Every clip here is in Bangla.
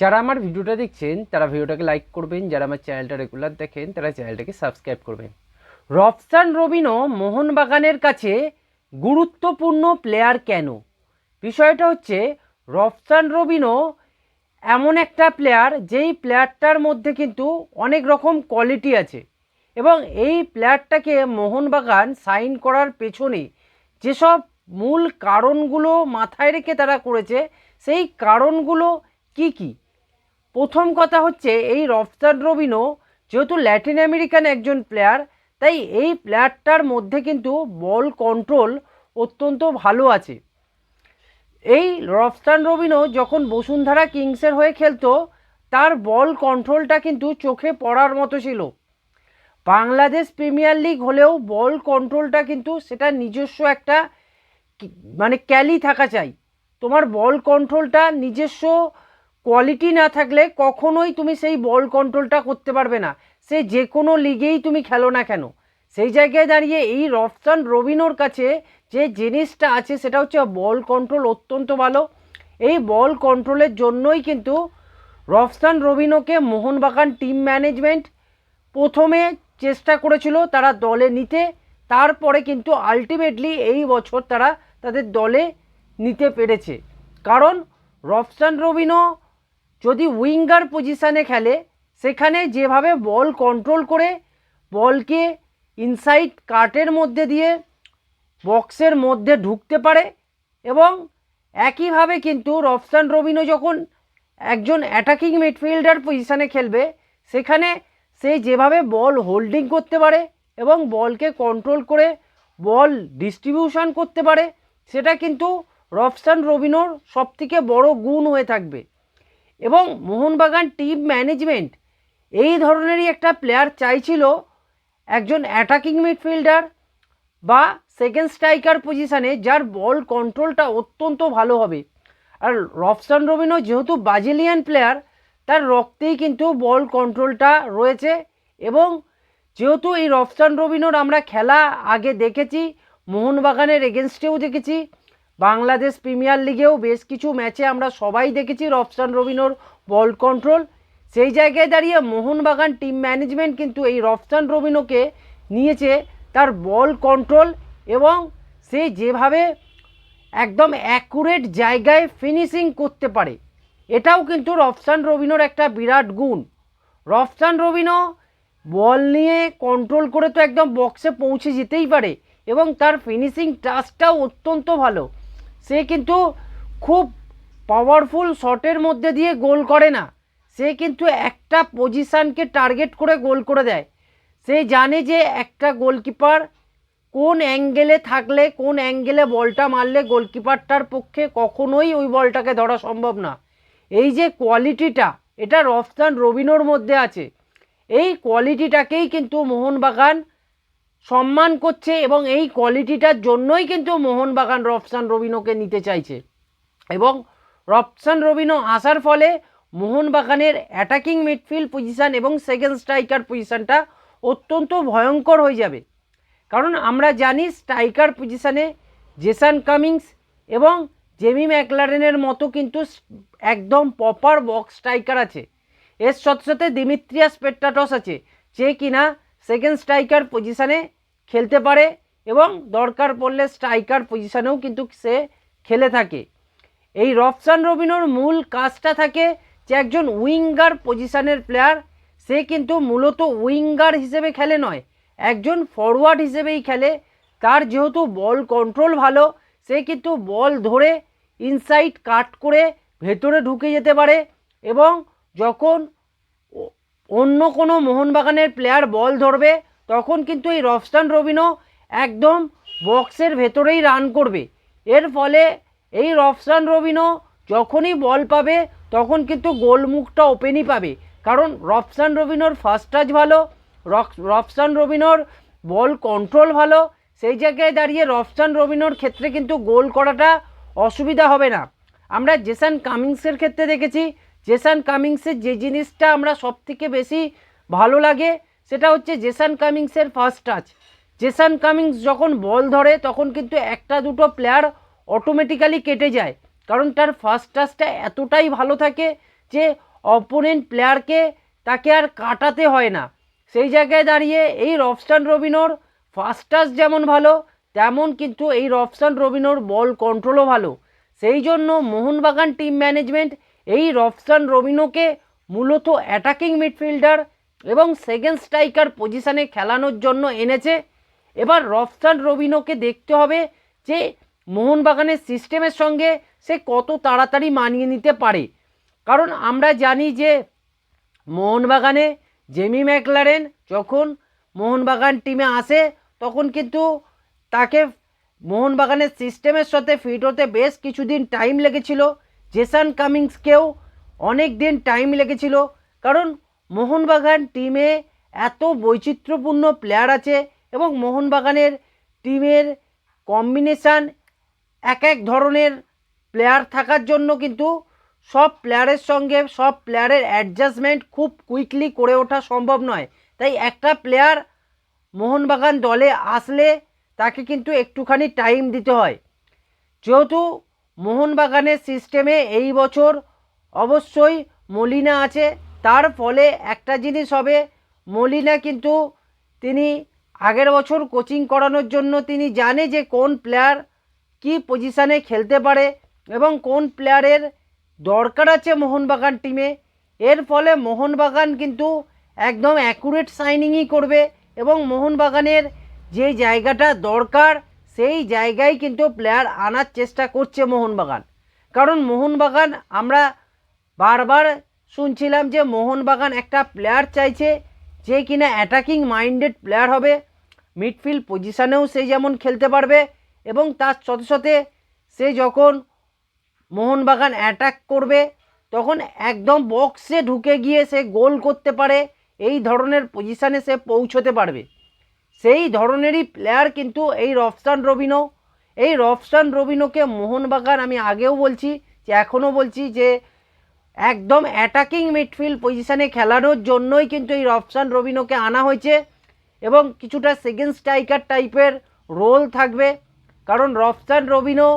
যারা আমার ভিডিওটা দেখছেন, তারা ভিডিওটাকে লাইক করবেন। যারা আমার চ্যানেলটা রেগুলার দেখেন, তারা চ্যানেলটাকে সাবস্ক্রাইব করবেন। রফসান রবিনও মোহনবাগানের কাছে গুরুত্বপূর্ণ প্লেয়ার কেন? বিষয়টা হচ্ছে, রফসান রবিনও এমন একটা প্লেয়ার যেই প্লেয়ারটার মধ্যে কিন্তু অনেক রকম কোয়ালিটি আছে। এবং এই প্লেয়ারটাকে মোহনবাগান সাইন করার পেছনে যেসব মূল কারণগুলো মাথায় রেখে তারা করেছে, সেই কারণগুলো কি কি? প্রথম কথা হচ্ছে এই রফসান রবিনো যেহেতু ল্যাটিন আমেরিকান একজন প্লেয়ার, তাই এই প্লেয়ারটার মধ্যে কিন্তু বল কন্ট্রোল অত্যন্ত ভালো আছে। এই রফসান রবিনো যখন বসুন্ধরা কিংসের হয়ে খেলতো, তার বল কন্ট্রোলটা কিন্তু চোখে পড়ার মতো ছিল। বাংলাদেশ প্রিমিয়ার লিগ হলেও বল কন্ট্রোলটা কিন্তু সেটা নিজস্ব একটা মানে ক্যালি থাকা চাই। তোমার বল কন্ট্রোলটা নিজস্ব কোয়ালিটি না থাকলে কখনোই তুমি সেই বল কন্ট্রোলটা করতে পারবে না। সে যে কোনো লিগেই তুমি খেলো না কেন। সেই জায়গায় দাঁড়িয়ে এই রফসান রবিনোর কাছে যে জিনিসটা আছে, সেটা হচ্ছে বল কন্ট্রোল অত্যন্ত ভালো। এই বল কন্ট্রোলের জন্যই কিন্তু রফসান রবিনোকে মোহনবাগান টিম ম্যানেজমেন্ট প্রথমে চেষ্টা করেছিল তারা দলে নিতে। তারপরে কিন্তু আলটিমেটলি এই বছর তারা তাদের দলে নিতে পেরেছে। কারণ রফসান রবিনো যদি উইঙ্গার পজিশানে খেলে, সেখানে যেভাবে বল কন্ট্রোল করে, বলকে ইনসাইড কাটের মধ্যে দিয়ে বক্সের মধ্যে ঢুকতে পারে এবং একইভাবে কিন্তু রফসান রবিনো যখন একজন অ্যাটাকিং মিডফিল্ডার পজিশানে খেলবে, সেখানে সে যেভাবে বল হোল্ডিং করতে পারে এবং বলকে কন্ট্রোল করে বল ডিস্ট্রিবিউশন করতে পারে, সেটা কিন্তু রফসান রবিনোর সবথেকে বড় গুণ হয়ে থাকবে। এবং মোহনবাগান টিম ম্যানেজমেন্ট। এই ধরনেরই একটা প্লেয়ার চাইছিল একজন অ্যাটাকিং মিডফিল্ডার বা সেকেন্ড স্ট্রাইকার পজিশানে যার বল কন্ট্রোলটা অত্যন্ত ভালো হবে। আর রফসান রবিনো যেহেতু ব্রাজিলিয়ান প্লেয়ার, তার রক্তেই কিন্তু বল কন্ট্রোলটা রয়েছে এবং যেহেতু এই রফসান রবিনোর আমরা খেলা আগে দেখেছি, মোহনবাগানের এগেনস্টেও দেখেছি বাংলাদেশ প্রিমিয়ার লিগেও বেশ কিছু ম্যাচে আমরা সবাই দেখেছি রফসান রবিনোর বল কন্ট্রোল। সেই জায়গায় দাঁড়িয়ে মোহনবাগান টিম ম্যানেজমেন্ট কিন্তু এই রফসান রবিনোকে নিয়েছে তার বল কন্ট্রোল এবং সে যেভাবে একদম অ্যাকুরেট জায়গায় ফিনিশিং করতে পারে, এটাও কিন্তু রফসান রবিনোর একটা বিরাট গুণ। রফসান রবিনো বল নিয়ে কন্ট্রোল করে তো একদম বক্সে পৌঁছে যেতেই পারে এবং তার ফিনিশিং টাচটাও অত্যন্ত ভালো। সে কিন্তু খুব পাওয়ারফুল শটের মধ্যে দিয়ে গোল করে না। সে কিন্তু একটা পজিশানকে টার্গেট করে গোল করে দেয়। সে জানে যে একটা গোলকিপার কোন অ্যাঙ্গেলে থাকলে, কোন অ্যাঙ্গেলে বলটা মারলে গোলকিপারটার পক্ষে কখনোই ওই বলটাকে ধরা সম্ভব না। এই যে কোয়ালিটিটা এটা রফতান রবিনোর মধ্যে আছে। এই কোয়ালিটিটাকেই কিন্তু মোহনবাগান সম্মান করছে এবং এই কোয়ালিটিটার জন্যই কিন্তু মোহনবাগান রফসান রবিনোকে নিতে চাইছে। এবং রফসান রবিনো আসার ফলে মোহনবাগানের অ্যাটাকিং মিডফিল্ড পজিশান এবং সেকেন্ড স্ট্রাইকার পজিশানটা অত্যন্ত ভয়ঙ্কর হয়ে যাবে। কারণ আমরা জানি স্ট্রাইকার পজিশানে জেসান কামিংস এবং জেমি ম্যাকলারেনের মতো কিন্তু একদম প্রপার বক্স স্ট্রাইকার আছে। এর সাথে সাথে দিমিত্রিয়াস পেট্টাটস আছে, যে কিনা সেকেন্ড স্ট্রাইকার পজিশানে খেলতে পারে এবং দরকার পড়লে স্ট্রাইকার পজিশানেও কিন্তু সে খেলে থাকে। এই রফসান রবিনোর মূল কাজটা থাকে যে একজন উইঙ্গার পজিশানের প্লেয়ার সে কিন্তু মূলত উইঙ্গার হিসেবে খেলে নয়, একজন ফরওয়ার্ড হিসেবেই খেলে। তার যেহেতু বল কন্ট্রোল ভালো, সে কিন্তু বল ধরে ইনসাইড কাট করে ভেতরে ঢুকে যেতে পারে এবং যখন অন্য কোনো মোহনবাগানের প্লেয়ার বল ধরবে, তখন কিন্তু এই রফসান রবিনো একদম বক্সের ভেতরেই রান করবে। এর ফলে এই রফসান রবিনো যখনই বল পাবে, তখন কিন্তু গোলমুখটা ওপেনই পাবে। কারণ রফসান রবিনোর ফার্স্ট টাচ ভালো রফসান রবিনোর বল কন্ট্রোল ভালো, সেই জায়গায় দাঁড়িয়ে রফসান রবিনোর ক্ষেত্রে কিন্তু গোল করাটা অসুবিধা হবে না। আমরা জেসান কামিংসের ক্ষেত্রে দেখেছি জেসান কামিংসের যে জিনিসটা আমরা সবথেকে বেশি ভালো লাগে, সেটা হচ্ছে জেসান কামিংসের ফার্স্ট টাচ। জেসান কামিংস যখন বল ধরে, তখন কিন্তু একটা দুটো প্লেয়ার অটোমেটিক্যালি কেটে যায়। কারণ তার ফার্স্ট টাচটা এতটাই ভালো থাকে যে অপোনেন্ট প্লেয়ারকে তাকে আর কাটাতে হয় না। সেই জায়গায় দাঁড়িয়ে এই রফস্টান রবিনোর ফার্স্ট টাচ যেমন ভালো, তেমন কিন্তু এই রফস্টান রবিনোর বল কন্ট্রোলও ভালো। সেই জন্য মোহনবাগান টিম ম্যানেজমেন্ট এই রফসান রবিনোকে মূলত অ্যাটাকিং মিডফিল্ডার এবং সেকেন্ড স্ট্রাইকার পজিশানে খেলানোর জন্য এনেছে। এবার রফসান রবিনোকে দেখতে হবে যে মোহনবাগানের সিস্টেমের সঙ্গে সে কত তাড়াতাড়ি মানিয়ে নিতে পারে। কারণ আমরা জানি যে মোহনবাগানে জেমি ম্যাকলারেন যখন মোহনবাগান টিমে আসে, তখন কিন্তু তাকে মোহনবাগানের সিস্টেমের সাথে ফিট হতে বেশ কিছুদিন টাইম লেগেছিল। জেসান কামিংসকেও অনেক দিন টাইম লেগেছিল, কারণ মোহনবাগান টিমে এত বৈচিত্র্যপূর্ণ প্লেয়ার আছে এবং মোহনবাগানের টিমের কম্বিনেশান এক এক ধরনের প্লেয়ার থাকার জন্য কিন্তু সব প্লেয়ারের সঙ্গে, সব প্লেয়ারের অ্যাডজাস্টমেন্ট খুব কুইকলি করে ওঠা সম্ভব নয়। তাই একটা প্লেয়ার মোহনবাগান দলে আসলে তাকে কিন্তু একটুখানি টাইম দিতে হয়। যেহেতু মোহনবাগানের সিস্টেমে এই বছর অবশ্যই মলিনা আছে। তার ফলে একটা জিনিস হবে, মলিনা কিন্তু তিনি আগের বছর কোচিং করানোর জন্য তিনি জানে যে কোন প্লেয়ার কি পজিশানে খেলতে পারে এবং কোন প্লেয়ারের দরকার আছে মোহনবাগান টিমে এর ফলে মোহনবাগান কিন্তু একদম অ্যাকুরেট সাইনিংই করবে এবং মোহনবাগানের যে জায়গাটা দরকার সেই জায়গায় কিন্তু প্লেয়ার আনার চেষ্টা করছে মোহনবাগান। কারণ মোহনবাগান আমরা বারবার শুনছিলাম যে মোহনবাগান একটা প্লেয়ার চাইছে যে কিনা অ্যাটাকিং মাইন্ডেড প্লেয়ার হবে। মিডফিল্ড পজিশানেও সে যেমন খেলতে পারবে এবং তার সাথে সাথে সে যখন মোহনবাগান অ্যাটাক করবে, তখন একদম বক্সে ঢুকে গিয়ে সে গোল করতে পারে। এই ধরনের পজিশানে সে পৌঁছতে পারবে। সেই ধরনেরই প্লেয়ার কিন্তু এই রফসান রবিনো এই রফসান রবিনোকে মোহনবাগান আমি আগেও বলছি, যে এখনও বলছি যে একদম অ্যাটাকিং মিডফিল্ড পজিশানে খেলানোর জন্যই কিন্তু এই রফসান রবিনোকে আনা হয়েছে এবং কিছুটা সেকেন্ড স্ট্রাইকার টাইপের রোল থাকবে। কারণ রফসান রবিনো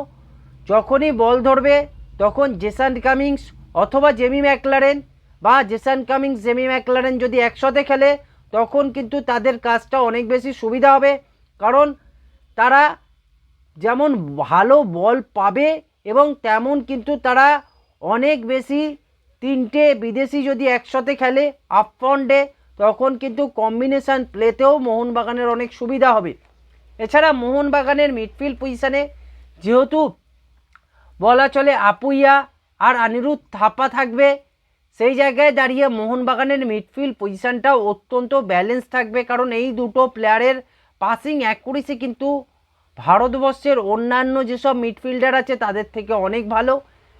যখনই বল ধরবে, তখন জেসান কামিংস অথবা জেমি ম্যাকলারেন বা জেসান কামিংস জেমি ম্যাকলারেন যদি একসাথে খেলে তখন কিন্তু তাদের কাজটা অনেক বেশি সুবিধা হবে। কারণ তারা যেমন ভালো বল পাবে এবং তেমন কিন্তু তারা অনেক বেশি তিনটে বিদেশি যদি একসাথে খেলে আপ ফ্রন্টে তখন কিন্তু কম্বিনেশান প্লেতেও মোহনবাগানের অনেক সুবিধা হবে। এছাড়া মোহনবাগানের মিডফিল্ড পজিশানে যেহেতু বলা চলে আপুইয়া আর অনিরুদ্ধ থাপা থাকবে সেই জায়গায় দাঁড়িয়ে মোহনবাগানের মিডফিল্ড পজিশানটাও অত্যন্ত ব্যালেন্স থাকবে, কারণ এই দুটো প্লেয়ারের পাসিং অ্যাকুরেসি কিন্তু ভারতবর্ষের অন্যান্য যেসব মিডফিল্ডার আছে তাদের থেকে অনেক ভালো।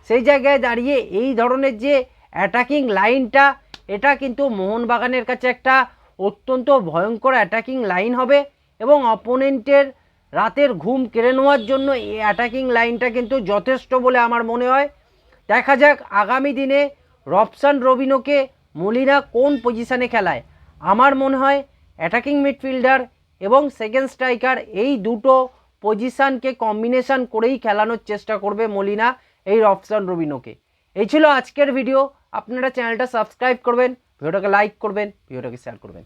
সেই জায়গায় দাঁড়িয়ে এই ধরনের যে অ্যাটাকিং লাইনটা এটা কিন্তু মোহনবাগানের কাছে একটা অত্যন্ত ভয়ঙ্কর অ্যাটাকিং লাইন হবে এবং অপোনেন্টের রাতের ঘুম কেড়ে নেওয়ার জন্য এই অ্যাটাকিং লাইনটা কিন্তু যথেষ্ট বলে আমার মনে হয়। দেখা যাক আগামী দিনে রবসান রবিনোকে মলিনা কোন পজিশানে খেলায়? আমার মনে হয় অ্যাটাকিং মিডফিল্ডার এবং সেকেন্ড স্ট্রাইকার এই দুটো পজিশানকে কম্বিনেশান করেই খেলানোর চেষ্টা করবে মলিনা, এই রবসান রবিনোকে। এই ছিল আজকের ভিডিও আপনারা চ্যানেলটা সাবস্ক্রাইব করবেন ভিডিওটাকে লাইক করবেন ভিডিওটাকে শেয়ার করবেন।